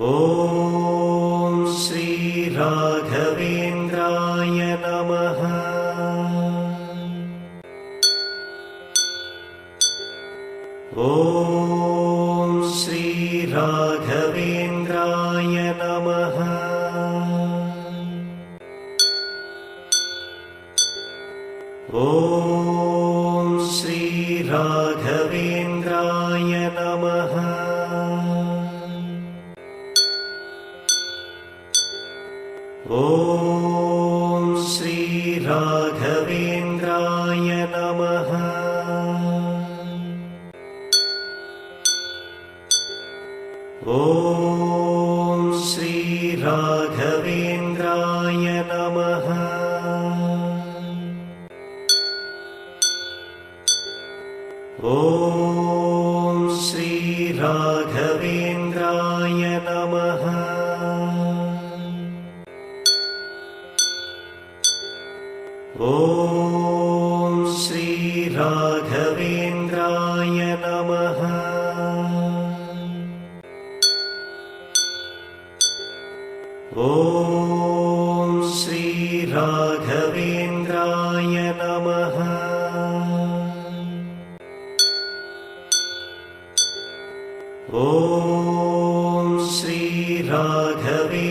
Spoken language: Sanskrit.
ॐ श्रीराघवेन्द्राय नमः। ॐ श्रीराघवेन्द्राय नमः। ॐ श्रीराघवेन्द्राय ॐ श्रीराघवेन्द्राय नमः। ॐ श्रीराघवेन्द्राय नमः। ॐ श्रीराघवेन्द्राय ॐ श्रीराघवेन्द्राय नमः। ॐ श्रीराघवेन्द्राय नमः। ॐ श्रीराघवे